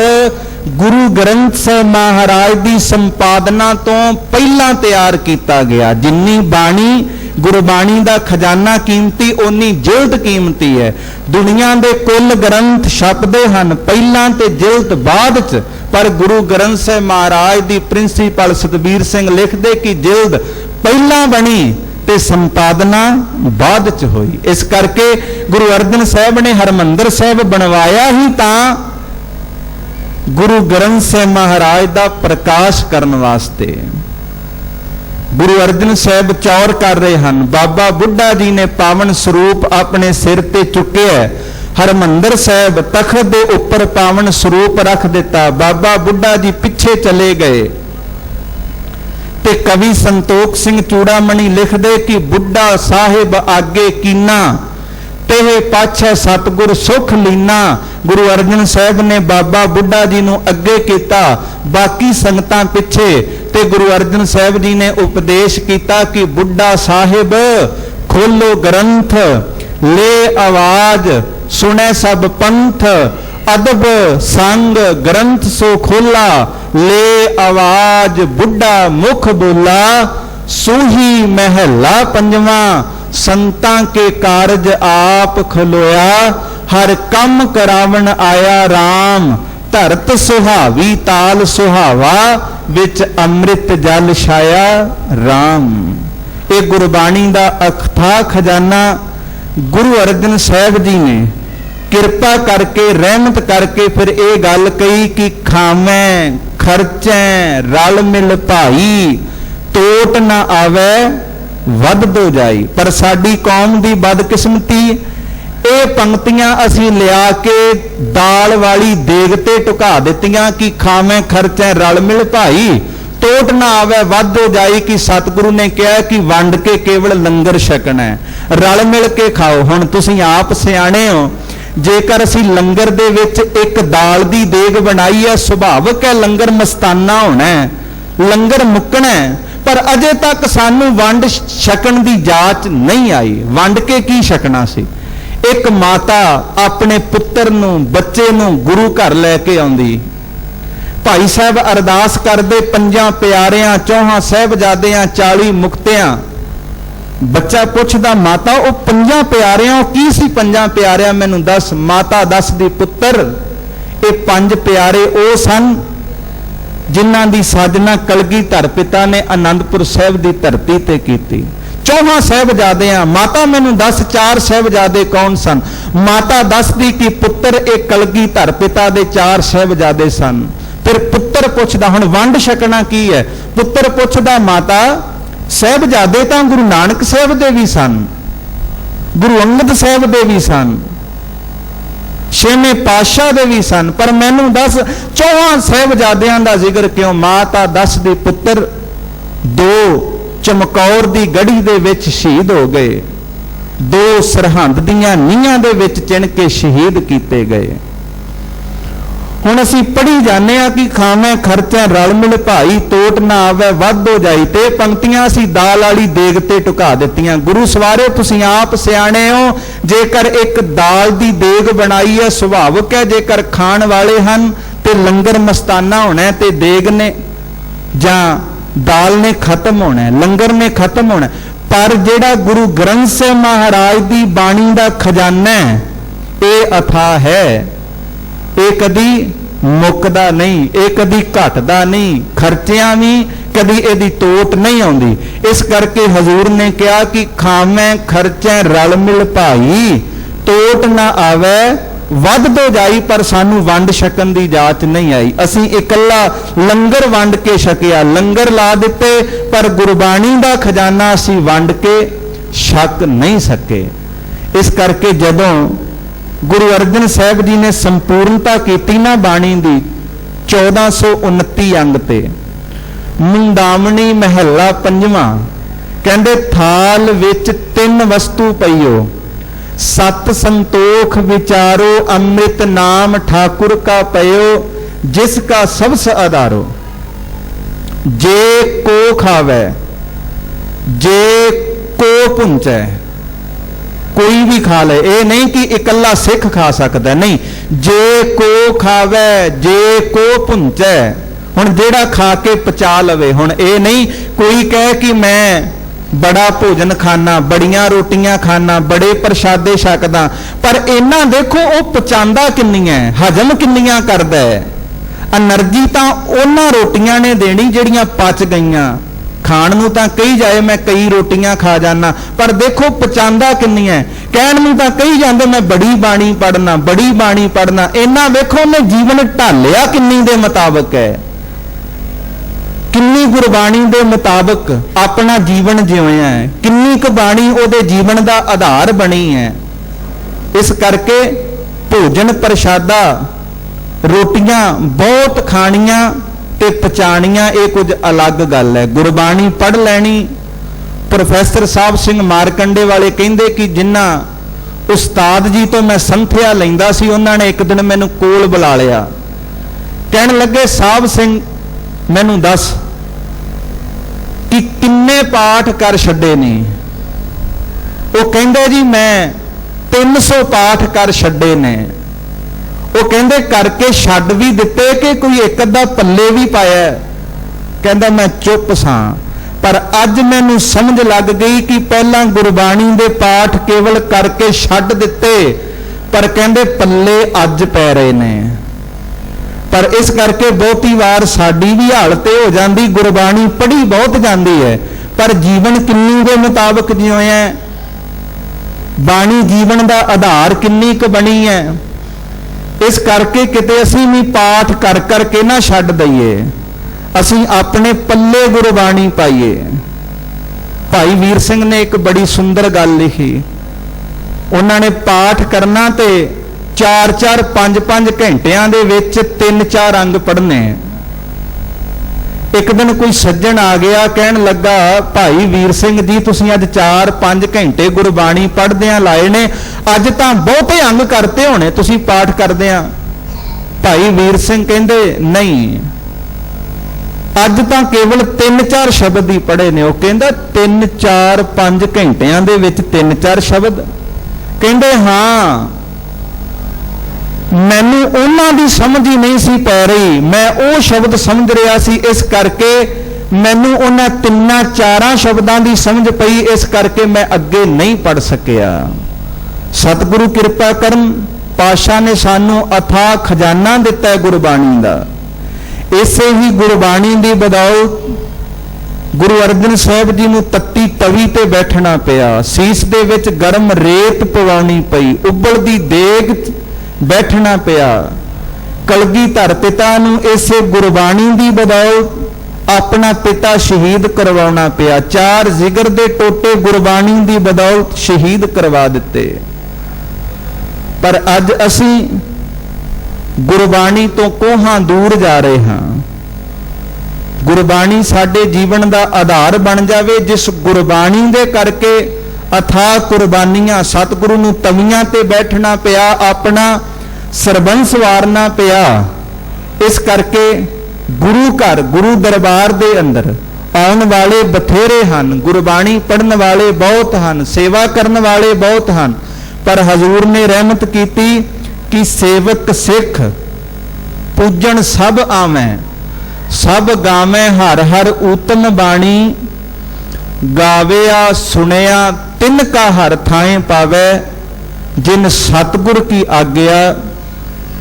ਗੁਰੂ ਗ੍ਰੰਥ ਸਾਹਿਬ ਮਹਾਰਾਜ ਦੀ ਸੰਪਾਦਨਾ ਤੋਂ ਪਹਿਲਾਂ ਤਿਆਰ ਕੀਤਾ ਗਿਆ। ਜਿੰਨੀ ਬਾਣੀ, ਗੁਰਬਾਣੀ ਦਾ ਖਜ਼ਾਨਾ ਕੀਮਤੀ, ਓਨੀ ਜਿਲਦ ਕੀਮਤੀ ਹੈ। ਦੁਨੀਆ ਦੇ ਕੁੱਲ ਗ੍ਰੰਥ ਛਪਦੇ ਹਨ। ਪਹਿਲਾਂ ਤੇ ਜਿਲਦ ਬਾਅਦ ਚ, ਪਰ ਗੁਰੂ ਗ੍ਰੰਥ ਸਾਹਿਬ ਮਹਾਰਾਜ ਦੀ ਪ੍ਰਿੰਸੀਪਲ ਸਤਬੀਰ ਸਿੰਘ ਲਿਖਦੇ ਕਿ ਜਿਲਦ ਪਹਿਲਾਂ ਬਣੀ ਤੇ ਸੰਪਾਦਨਾ ਬਾਅਦ ਚ ਹੋਈ। ਇਸ ਕਰਕੇ ਗੁਰੂ ਅਰਜਨ ਸਾਹਿਬ ਨੇ ਹਰਮੰਦਰ ਸਾਹਿਬ ਬਣਵਾਇਆ ਹੀ ਤਾਂ ਗੁਰੂ ਗ੍ਰੰਥ ਸਾਹਿਬ ਮਹਾਰਾਜ ਦਾ ਪ੍ਰਕਾਸ਼ ਕਰਨ ਵਾਸਤੇ। ਗੁਰੂ ਅਰਜਨ ਸਾਹਿਬ ਚੌਰ ਕਰ ਰਹੇ ਹਨ। ਬਾਬਾ ਬੁੱਢਾ ਜੀ ਨੇ ਪਾਵਨ ਸਰੂਪ ਆਪਣੇ ਸਿਰ ਤੇ ਚੁੱਕਿਆ ਹਰਮੰਦਰ ਸਾਹਿਬ ਤਖਤ ਦੇ ਉੱਪਰ ਪਾਵਨ ਸਰੂਪ ਰੱਖ ਦਿੱਤਾ। ਬਾਬਾ ਬੁੱਢਾ ਜੀ ਪਿੱਛੇ ਚਲੇ ਗਏ। ਤੇ ਕਵੀ ਸੰਤੋਖ ਸਿੰਘ ਚੂੜਾਮਣੀ ਲਿਖਦੇ ਕਿ ਬੁੱਢਾ ਸਾਹਿਬ ਆਗੇ ਕੀਨਾ ਤੇਹ ਪਾਛੈ ਸਤਗੁਰ ਸੁਖ ਲੀਨਾ। ਗੁਰੂ ਅਰਜਨ ਸਾਹਿਬ ਨੇ ਬਾਬਾ ਬੁੱਢਾ ਜੀ ਨੂੰ ਅੱਗੇ ਕੀਤਾ, ਬਾਕੀ ਸੰਗਤਾਂ ਪਿੱਛੇ। ਤੇ ਗੁਰੂ ਅਰਜਨ ਸਾਹਿਬ ਜੀ ਨੇ ਉਪਦੇਸ਼ ਕੀਤਾ ਕਿ ਬੁੱਢਾ ਸਾਹਿਬ, ਖੋਲੋ ਗ੍ਰੰਥ, ਲੈ ਆਵਾਜ਼, ਸੁਣੈ ਸਭ ਪੰਥ, ਅਦਬ ਸੰਗ ਗ੍ਰੰਥ ਸੋ ਖੋਲਾ, ਲੈ ਆਵਾਜ਼ ਬੁੱਢਾ ਮੁਖ ਬੋਲਾ, ਸੂਹੀ ਮਹਿਲਾ ਪੰਜਵਾਂ ਸੰਤਾਂ ਕੇ ਕਾਰਜ ਆਪ ਖਲੋਇਆ, ਹਰ ਕੰਮ ਕਰਾਵਣ ਆਇਆ RAM ਧਰਤ ਸੁਹਾਵੀ ਤਾਲ ਸੁਹਾਵਾ, ਵਿੱਚ ਅੰਮ੍ਰਿਤ ਜਲ ਛਾਇਆ RAM ਇਹ ਗੁਰਬਾਣੀ ਦਾ ਅਖਥਾ ਖਜ਼ਾਨਾ ਗੁਰੂ ਅਰਜਨ ਸਾਹਿਬ ਜੀ ਨੇ। ਕਿਰਪਾ ਕਰਕੇ, ਰਹਿਮਤ ਕਰਕੇ ਫਿਰ ਇਹ ਗੱਲ ਕਹੀ ਕਿ ਖਾਵੇਂ ਖਰਚੈ, ਰਲ ਮਿਲ ਭਾਈ ਟੋਟ ਨਾ ਆਵੇ ਵੱਧ ਦੋ ਜਾਈ। ਪਰ ਸਾਡੀ ਕੌਮ ਦੀ ਬਦਕਿਸਮਤੀ, ਇਹ ਪੰਕਤੀਆਂ ਅਸੀਂ ਲਿਆ ਕੇ ਦਾਲ ਵਾਲੀ ਦੇਗ ਤੇ ਟੁਕਾ ਦਿੱਤੀਆਂ ਕਿ ਖਾਵੇਂ ਖਰਚੇ ਰਲ ਮਿਲ ਭਾਈ। ਟੋਟ ਨਾ ਆਵੇ, ਵੱਧ ਜਾਈ ਕਿ ਸਤਿਗੁਰੂ ਨੇ ਕਿਹਾ ਕਿ ਵੰਡ ਕੇ ਕੇਵਲ ਲੰਗਰ ਛਕਣਾ ਰਲ ਮਿਲ ਕੇ ਖਾਓ। ਹੁਣ ਤੁਸੀਂ ਆਪ ਸਿਆਣੇ ਹੋ। ਜੇਕਰ ਅਸੀਂ ਲੰਗਰ ਦੇ ਵਿੱਚ ਇੱਕ ਦਾਲ ਦੀ ਦੇਗ ਬਣਾਈ ਹੈ, ਸੁਭਾਵਕ ਹੈ ਲੰਗਰ ਮਸਤਾਨਾ ਹੋਣਾ ਹੈ। ਲੰਗਰ ਮੁੱਕਣਾ ਹੈ। ਪਰ ਅਜੇ ਤੱਕ ਸਾਨੂੰ ਵੰਡ ਛਕਣ ਦੀ ਜਾਚ ਨਹੀਂ ਆਈ। ਵੰਡ ਕੇ ਕੀ ਛਕਣਾ ਸੀ? ਇੱਕ ਮਾਤਾ ਆਪਣੇ ਪੁੱਤਰ ਨੂੰ, ਬੱਚੇ ਨੂੰ ਗੁਰੂ ਘਰ ਲੈ ਕੇ ਆਉਂਦੀ। ਭਾਈ ਸਾਹਿਬ ਅਰਦਾਸ ਕਰਦੇ, ਪੰਜਾਂ ਪਿਆਰਿਆਂ, ਚੌਹਾਂ ਸਹਿਬਜ਼ਾਦਿਆਂ 40 ਮੁਕਤਿਆਂ। ਬੱਚਾ ਪੁੱਛਦਾ, ਮਾਤਾ, ਉਹ ਪੰਜਾਂ ਪਿਆਰਿਆਂ, ਉਹ ਕੀ ਸੀ ਪੰਜਾਂ ਪਿਆਰਿਆਂ? ਮੈਨੂੰ ਦੱਸ, ਮਾਤਾ ਦੱਸਦੀ ਪੁੱਤਰ। ਇਹ ਪੰਜ ਪਿਆਰੇ ਉਹ ਸਨ ਜਿਨ੍ਹਾਂ ਦੀ ਸਾਜਨਾ ਕਲਗੀ ਧਰ ਪਿਤਾ ਨੇ ਆਨੰਦਪੁਰ ਸਾਹਿਬ ਦੀ ਧਰਤੀ ਤੇ ਕੀਤੀ। ਚੌਹਾਂ ਸਹਿਬਜ਼ਾਦਿਆਂ, ਮਾਤਾ ਮੈਨੂੰ ਦੱਸ, ਚਾਰ ਸਹਿਬਜ਼ਾਦੇ ਕੌਣ ਸਨ? ਮਾਤਾ ਦੱਸਦੀ ਕਿ ਪੁੱਤਰ ਇਹ ਕਲਗੀ ਧਰ ਪਿਤਾ ਦੇ ਚਾਰ ਸਹਿਬਜ਼ਾਦੇ ਸਨ। ਫਿਰ ਪੁੱਤਰ ਪੁੱਛਦਾ, ਹੁਣ ਵੰਡ ਛਕਣਾ ਕੀ ਹੈ? ਪੁੱਤਰ ਪੁੱਛਦਾ, ਮਾਤਾ, ਸਹਿਬਜ਼ਾਦੇ ਤਾਂ ਗੁਰੂ ਨਾਨਕ ਸਾਹਿਬ ਦੇ ਵੀ ਸਨ, ਗੁਰੂ ਅੰਗਦ ਸਾਹਿਬ ਦੇ ਵੀ ਸਨ ਛੇਵੇਂ ਪਾਤਸ਼ਾਹ ਦੇ ਵੀ ਸਨ, ਪਰ ਮੈਨੂੰ ਦੱਸ, ਚੌਹਾਂ ਸਾਹਿਬਜ਼ਾਦਿਆਂ ਦਾ ਜ਼ਿਕਰ ਕਿਉਂ? ਮਾਤਾ ਦਸ ਦੇ ਪੁੱਤਰ, ਦੋ ਚਮਕੌਰ ਦੀ ਗੜੀ ਦੇ ਵਿੱਚ ਸ਼ਹੀਦ ਹੋ ਗਏ। ਦੋ ਸਰਹੰਦ ਦੀਆਂ ਨੀਹਾਂ ਦੇ ਵਿੱਚ ਚਿਣ ਕੇ ਸ਼ਹੀਦ ਕੀਤੇ ਗਏ। ਹੁਣ ਅਸੀਂ ਪੜ੍ਹੀ ਜਾਂਦੇ ਆ ਕਿ ਖਾਵੇਂ ਖਰਚਾ ਰਲ ਮਿਲ ਭਾਈ ਟੋਟ ਨਾ ਆਵੇ, ਵੱਧ ਹੋ ਜਾਈ, ਤੇ ਪੰਕਤੀਆਂ ਅਸੀਂ ਦਾਲ ਵਾਲੀ ਦੇਗ ਤੇ ਟੁਕਾ ਦਿੱਤੀਆਂ। ਗੁਰੂ ਸਵਾਰੇ ਤੁਸੀਂ ਆਪ ਸਿਆਣੇ ਹੋ, ਜੇਕਰ ਇੱਕ ਦਾਲ ਦੀ ਦੇਗ ਬਣਾਈ ਹੈ, ਸੁਭਾਵਕ ਹੈ, ਜੇਕਰ ਖਾਣ ਵਾਲੇ ਹਨ, ਤੇ ਲੰਗਰ ਮਸਤਾਨਾ ਹੋਣਾ ਹੈ, ਤੇ ਦੇਗ ਨੇ ਜਾਂ ਦਾਲ ਨੇ ਖਤਮ ਹੋਣਾ ਲੰਗਰ ਨੇ ਖਤਮ ਹੋਣਾ ਪਰ ਜਿਹੜਾ ਗੁਰੂ ਗ੍ਰੰਥ ਸਾਹਿਬ ਮਹਾਰਾਜ ਦੀ ਬਾਣੀ ਦਾ ਖਜ਼ਾਨਾ ਹੈ, ਇਹ ਅਥਾ ਹੈ। ਇਹ ਕਦੀ ਮੁੱਕਦਾ ਨਹੀਂ, ਇਹ ਕਦੀ ਘਟਦਾ ਨਹੀਂ, ਖਰਚਿਆਂ ਵੀ ਕਦੀ ਇਹਦੀ ਤੋਟ ਨਹੀਂ ਆਉਂਦੀ। ਇਸ ਕਰਕੇ ਹਜ਼ੂਰ ਨੇ ਕਿਹਾ ਕਿ ਖਾਵੇਂ, ਖਰਚੇ ਰਲ ਮਿਲ ਭਾਈ, ਤੋਟ ਨਾ ਆਵੇ, ਵੱਧ ਤੋਂ ਜਾਈ, ਪਰ ਸਾਨੂੰ ਵੰਡ ਛਕਣ ਦੀ ਜਾਚ ਨਹੀਂ ਆਈ। ਅਸੀਂ ਇਕੱਲਾ ਲੰਗਰ ਵੰਡ ਕੇ ਛਕਿਆ, ਲੰਗਰ ਲਾ ਦਿੱਤੇ, ਪਰ ਗੁਰਬਾਣੀ ਦਾ ਖਜ਼ਾਨਾ ਅਸੀਂ ਵੰਡ ਕੇ ਛਕ ਨਹੀਂ ਸਕੇ। ਇਸ ਕਰਕੇ ਜਦੋਂ ਗੁਰੂ ਅਰਜਨ ਸਾਹਿਬ ਜੀ ਨੇ ਸੰਪੂਰਨਤਾ ਕੀਤੀ ਨਾ ਬਾਣੀ ਦੀ 1429 ਅੰਗ ਤੇ। ਮੁੰਦਾਮਣੀ ਮਹੱਲਾ ਪੰਜਵਾਂ, ਕਹਿੰਦੇ, ਥਾਲ ਵਿੱਚ ਤਿੰਨ ਵਸਤੂ ਪਈਓ। ਸਤ ਸੰਤੋਖ ਵਿਚਾਰੋ, ਅੰਮ੍ਰਿਤ ਨਾਮ ਠਾਕੁਰ ਕਾ ਪਇਓ, ਜਿਸ ਕਾ ਸਬਸ ਆਧਾਰੋ। ਜੇ ਕੋ ਖਾਵੇ, ਜੇ ਕੋ ਪੁੰਚੈ ਕੋਈ ਵੀ ਖਾ ਲਏ ਇਹ ਨਹੀਂ ਕਿ ਇਕੱਲਾ ਸਿੱਖ ਖਾ ਸਕਦਾ, ਨਹੀਂ। ਜੇ ਕੋ ਖਾਵੇ, ਜੇ ਕੋ ਭੁੰਚੈ ਹੁਣ ਜਿਹੜਾ ਖਾ ਕੇ ਪਚਾ ਲਵੇ, ਹੁਣ ਇਹ ਨਹੀਂ, ਕੋਈ ਕਹੇ ਕਿ ਮੈਂ ਬੜਾ ਭੋਜਨ ਖਾਣਾ ਬੜੀਆਂ ਰੋਟੀਆਂ ਖਾਣਾ ਬੜੇ ਪ੍ਰਸ਼ਾਦੇ ਛਕਦਾ, ਪਰ ਇਹਨਾਂ ਦੇਖੋ ਉਹ ਪਚਾਂਦਾ ਕਿੰਨੀਆਂ ਹਜਮ ਕਿੰਨੀਆਂ ਕਰਦਾ ਹੈ એનર્ਜੀ ਤਾਂ ਉਹਨਾਂ ਰੋਟੀਆਂ ਨੇ ਦੇਣੀ ਜਿਹੜੀਆਂ ਪਚ ਗਈਆਂ। ਖਾਣ ਨੂੰ ਤਾਂ ਕਹੀ ਜਾਏ, ਮੈਂ ਕਈ ਰੋਟੀਆਂ ਖਾ ਜਾਣਾ ਪਰ ਦੇਖੋ ਪਚਾਉਂਦਾ ਕਿੰਨੀਆਂ ਕਹਿਣ ਨੂੰ ਤਾਂ ਕਹੀ ਜਾਂਦੇ, ਮੈਂ ਬੜੀ ਬਾਣੀ ਪੜਨਾ ਬੜੀ ਬਾਣੀ ਪੜਨਾ ਇਹਨਾਂ ਵੇਖੋ ਉਹਨੇ ਜੀਵਨ ਢਾਲਿਆ ਕਿੰਨੀ ਦੇ ਮੁਤਾਬਕ ਹੈ ਕਿੰਨੀ ਗੁਰਬਾਣੀ ਦੇ ਮੁਤਾਬਕ ਆਪਣਾ ਜੀਵਨ ਜਿਉਇਆ ਹੈ ਕਿੰਨੀ ਕੁ ਬਾਣੀ ਉਹਦੇ ਜੀਵਨ ਦਾ ਆਧਾਰ ਬਣੀ ਹੈ ਇਸ ਕਰਕੇ ਭੋਜਨ ਪ੍ਰਸ਼ਾਦਾ, ਰੋਟੀਆਂ ਬਹੁਤ ਖਾਣੀਆਂ ਤੇ ਪਚਾਣੀਆਂ ਇਹ ਕੁਝ ਅਲੱਗ ਗੱਲ ਹੈ। ਗੁਰਬਾਣੀ ਪੜ੍ਹ ਲੈਣੀ, ਪ੍ਰੋਫੈਸਰ ਸਾਹਿਬ ਸਿੰਘ ਮਾਰਕੰਡੇ ਵਾਲੇ ਕਹਿੰਦੇ ਕਿ ਜਿਨ੍ਹਾਂ ਉਸਤਾਦ ਜੀ ਤੋਂ ਮੈਂ ਸੰਥਿਆ ਲੈਂਦਾ ਸੀ, ਉਹਨਾਂ ਨੇ ਇੱਕ ਦਿਨ ਮੈਨੂੰ ਕੋਲ ਬੁਲਾ ਲਿਆ। ਕਹਿਣ ਲੱਗੇ, ਸਾਹਿਬ ਸਿੰਘ, ਮੈਨੂੰ ਦੱਸ ਕਿ ਕਿੰਨੇ ਪਾਠ ਕਰ ਛੱਡੇ ਨੇ? ਉਹ ਕਹਿੰਦੇ ਜੀ, ਮੈਂ 300 ਪਾਠ ਕਰ ਛੱਡੇ ਨੇ। ਉਹ ਕਹਿੰਦੇ ਕਰਕੇ ਛੱਡ ਵੀ ਦਿੱਤੇ ਕਿ ਕੋਈ ਇੱਕ ਅੱਧਾ ਪੱਲੇ ਵੀ ਪਾਇਆ ਕਹਿੰਦਾ, ਮੈਂ ਚੁੱਪ ਸਾਂ। ਪਰ ਅੱਜ ਮੈਨੂੰ ਸਮਝ ਲੱਗ ਗਈ ਕਿ ਪਹਿਲਾਂ ਗੁਰਬਾਣੀ ਦੇ ਪਾਠ ਕੇਵਲ ਕਰਕੇ ਛੱਡ ਦਿੱਤੇ, ਪਰ ਕਹਿੰਦੇ ਪੱਲੇ ਅੱਜ ਪੈ ਰਹੇ ਨੇ। ਪਰ ਇਸ ਕਰਕੇ ਬਹੁਤੀ ਵਾਰ ਸਾਡੀ ਵੀ ਹਾਲਤ ਇਹ ਹੋ ਜਾਂਦੀ, ਗੁਰਬਾਣੀ ਪੜ੍ਹੀ ਬਹੁਤ ਜਾਂਦੀ ਹੈ। ਪਰ ਜੀਵਨ ਕਿੰਨੀ ਦੇ ਮੁਤਾਬਕ ਜਿਉਂ ਹੈ? ਬਾਣੀ ਜੀਵਨ ਦਾ ਆਧਾਰ ਕਿੰਨੀ ਕੁ ਬਣੀ ਹੈ? ਇਸ ਕਰਕੇ ਕਿਤੇ ਅਸੀਂ ਵੀ ਪਾਠ ਕਰ ਕਰਕੇ ਨਾ ਛੱਡ ਦਈਏ। ਅਸੀਂ ਆਪਣੇ ਪੱਲੇ ਗੁਰਬਾਣੀ ਪਾਈਏ। ਭਾਈ ਵੀਰ ਸਿੰਘ ਨੇ ਇੱਕ ਬੜੀ ਸੁੰਦਰ ਗੱਲ ਲਿਖੀ। ਉਹਨਾਂ ਨੇ ਪਾਠ ਕਰਨਾ ਤੇ 4-4 5-5 ਘੰਟਿਆਂ ਦੇ ਵਿੱਚ 3-4 ਅੰਗ ਪੜ੍ਹਨੇ। ਇੱਕ ਦਿਨ ਕੋਈ ਸੱਜਣ ਆ ਗਿਆ, ਕਹਿਣ ਲੱਗਾ, ਭਾਈ ਵੀਰ ਸਿੰਘ ਜੀ, ਤੁਸੀਂ ਅੱਜ 4-5 ਘੰਟੇ ਗੁਰਬਾਣੀ ਪੜ੍ਹਦਿਆਂ ਲਾਏ ਨੇ। ਅੱਜ ਤਾਂ ਬਹੁਤੇ ਅੰਗ ਕਰਤੇ ਹੋਣੇ, ਤੁਸੀਂ ਪਾਠ ਕਰਦੇ ਕਰਦਿਆਂ ਭਾਈ ਵੀਰ ਸਿੰਘ ਕਹਿੰਦੇ, ਨਹੀਂ, ਅੱਜ ਤਾਂ ਕੇਵਲ 3-4 ਸ਼ਬਦ ਹੀ ਪੜ੍ਹੇ ਨੇ। ਉਹ ਕਹਿੰਦਾ 3-4 5 ਘੰਟਿਆਂ ਦੇ ਵਿੱਚ 3-4 ਸ਼ਬਦ। ਕਹਿੰਦੇ, ਹਾਂ, ਮੈਨੂੰ ਉਹਨਾਂ ਦੀ ਸਮਝ ਹੀ ਨਹੀਂ ਸੀ ਪੈ ਰਹੀ। ਮੈਂ ਉਹ ਸ਼ਬਦ ਸਮਝ ਰਿਹਾ ਸੀ, ਇਸ ਕਰਕੇ ਮੈਨੂੰ ਉਹਨਾਂ ਤਿੰਨਾਂ ਚਾਰਾਂ ਸ਼ਬਦਾਂ ਦੀ ਸਮਝ ਪਈ, ਇਸ ਕਰਕੇ ਮੈਂ ਅੱਗੇ ਨਹੀਂ ਪੜ ਸਕਿਆ। ਸਤਿਗੁਰੂ ਕਿਰਪਾ ਕਰਨ ਪਾਸ਼ਾ ਨੇ ਸਾਨੂੰ ਅਥਾ ਖਜ਼ਾਨਾ ਦਿੱਤਾ ਹੈ ਗੁਰਬਾਣੀ ਦਾ। ਇਸੇ ਹੀ ਗੁਰਬਾਣੀ ਦੀ ਬਦੌਲਤ ਗੁਰੂ ਅਰਜਨ ਸਾਹਿਬ ਜੀ ਨੂੰ ਤੱਤੀ ਤਵੀ ਤੇ ਬੈਠਣਾ ਪਿਆ। ਸੀਸ ਦੇ ਵਿੱਚ ਗਰਮ ਰੇਤ ਪਵਾਉਣੀ ਪਈ ਉਬਲਦੀ ਦੇਗ ਬੈਠਣਾ ਪਿਆ। ਕਲਗੀ ਧਰ ਪਿਤਾ ਨੂੰ ਇਸੇ ਗੁਰਬਾਣੀ ਦੀ ਬਦੌਲਤ ਆਪਣਾ ਪਿਤਾ ਸ਼ਹੀਦ ਕਰਵਾਉਣਾ ਪਿਆ। ਚਾਰ ਜ਼ਿਗਰ ਦੇ ਟੋਟੇ ਗੁਰਬਾਣੀ ਦੀ ਬਦੌਲਤ ਸ਼ਹੀਦ ਕਰਵਾ ਦਿੱਤੇ। ਪਰ ਅੱਜ ਅਸੀਂ ਗੁਰਬਾਣੀ ਤੋਂ ਕੋਹਾਂ ਦੂਰ ਜਾ ਰਹੇ ਹਾਂ। ਗੁਰਬਾਣੀ ਸਾਡੇ ਜੀਵਨ ਦਾ ਆਧਾਰ ਬਣ ਜਾਵੇ, ਜਿਸ ਗੁਰਬਾਣੀ ਦੇ ਕਰਕੇ ਅਥਾ ਕੁਰਬਾਨੀਆਂ ਸਤਿਗੁਰੂ ਨੂੰ ਤਵੀਆਂ ਤੇ ਬੈਠਣਾ ਪਿਆ, ਆਪਣਾ ਸਰਬੰਸ ਵਾਰਨਾ ਪਿਆ। ਇਸ ਕਰਕੇ ਗੁਰੂ ਘਰ, ਗੁਰੂ ਦਰਬਾਰ ਦੇ ਅੰਦਰ ਆਉਣ ਵਾਲੇ ਬਥੇਰੇ ਹਨ, ਗੁਰਬਾਣੀ ਪੜਨ ਵਾਲੇ ਬਹੁਤ ਹਨ, ਸੇਵਾ ਕਰਨ ਵਾਲੇ ਬਹੁਤ ਹਨ। ਪਰ ਹਜ਼ੂਰ ਨੇ ਰਹਿਮਤ ਕੀਤੀ ਕਿ ਸੇਵਕ ਸਿੱਖ ਪੂਜਣ ਸਭ ਆਵੈ, ਸਭ ਗਾਵੇਂ ਹਰ ਹਰ ਊਤਮ ਬਾਣੀ, ਗਾਵਿਆ ਸੁਣਿਆ ਤਿੰਨ ਕਾ ਹਰ ਥਾਏ ਪਾਵੇ, ਜਿਨ ਸਤਗੁਰ ਕੀ ਆਗਿਆ,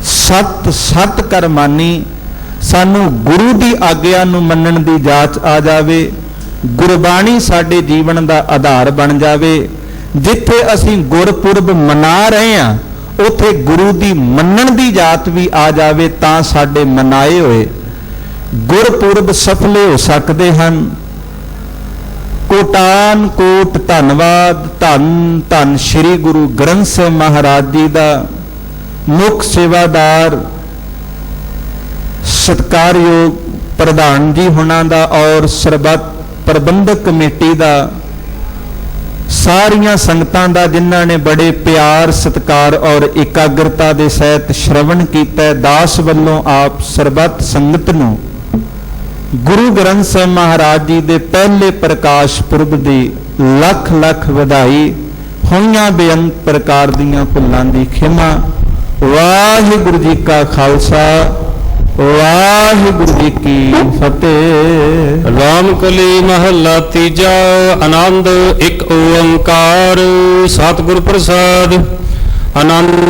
ਸਤ ਸਤ ਕਰ ਮਾਨੀ, ਸਾਨੂੰ ਗੁਰੂ ਦੀ ਆਗਿਆ ਨੂੰ ਮੰਨਣ ਦੀ ਜਾਚ ਆ ਜਾਵੇ, ਗੁਰਬਾਣੀ ਸਾਡੇ ਜੀਵਨ ਦਾ ਆਧਾਰ ਬਣ ਜਾਵੇ। ਜਿੱਥੇ ਅਸੀਂ ਗੁਰਪੁਰਬ ਮਨਾ ਰਹੇ ਹਾਂ, ਉਥੇ ਗੁਰੂ ਦੀ ਮੰਨਣ ਦੀ ਜਾਤ ਵੀ ਆ ਜਾਵੇ ਤਾਂ ਸਾਡੇ ਮਨਾਏ ਹੋਏ ਗੁਰਪੁਰਬ ਸਫਲੇ ਹੋ ਸਕਦੇ ਹਨ। ਕੋਟਾਨ ਕੋਟ ਧੰਨਵਾਦ, ਧੰਨ ਧੰਨ ਸ੍ਰੀ ਗੁਰੂ ਗ੍ਰੰਥ ਸਾਹਿਬ ਮਹਾਰਾਜ ਜੀ ਦਾ ਮੁੱਖ ਸੇਵਾਦਾਰ, ਸਤਕਾਰਯੋਗ ਪ੍ਰਧਾਨ ਜੀ ਹੁਣਾਂ ਦਾ ਔਰ ਸਰਬੱਤ ਪ੍ਰਬੰਧਕ ਕਮੇਟੀ ਦਾ ਸਾਰੀਆਂ ਸੰਗਤਾਂ ਦਾ ਜਿਨ੍ਹਾਂ ਨੇ ਬੜੇ ਪਿਆਰ, ਸਤਕਾਰ ਔਰ ਇਕਾਗਰਤਾ ਦੇ ਸਹਿਤ ਸ਼ਰਵਣ ਕੀਤਾ ਦਾਸ ਵੱਲੋਂ ਆਪ ਸਰਬੱਤ ਸੰਗਤ ਨੂੰ ਗੁਰੂ ਗ੍ਰੰਥ ਸਾਹਿਬ ਮਹਾਰਾਜ ਜੀ ਦੇ ਪਹਿਲੇ ਪ੍ਰਕਾਸ਼ ਪੁਰਬ ਦੀ ਲੱਖ ਲੱਖ ਵਧਾਈ, ਹੋਈਆਂ ਬੇਅੰਤ ਪ੍ਰਕਾਰ ਦੀਆਂ ਭੁੱਲਾਂ ਦੀ ਖਿਮਾ, ਵਾਹਿਗੁਰੂ ਜੀ ਕਾ ਖਾਲਸਾ ਵਾਹਿਗੁਰੂ ਜੀ ਕੀ ਫਤਿਹ। ਰਾਮ ਕਲੀ ਮਹੱਲਾ ਤੀਜਾ ਆਨੰਦ ਇੱਕ ਓੰਕਾਰ। ਸਤਿਗੁਰ ਪ੍ਰਸਾਦ ਆਨੰਦ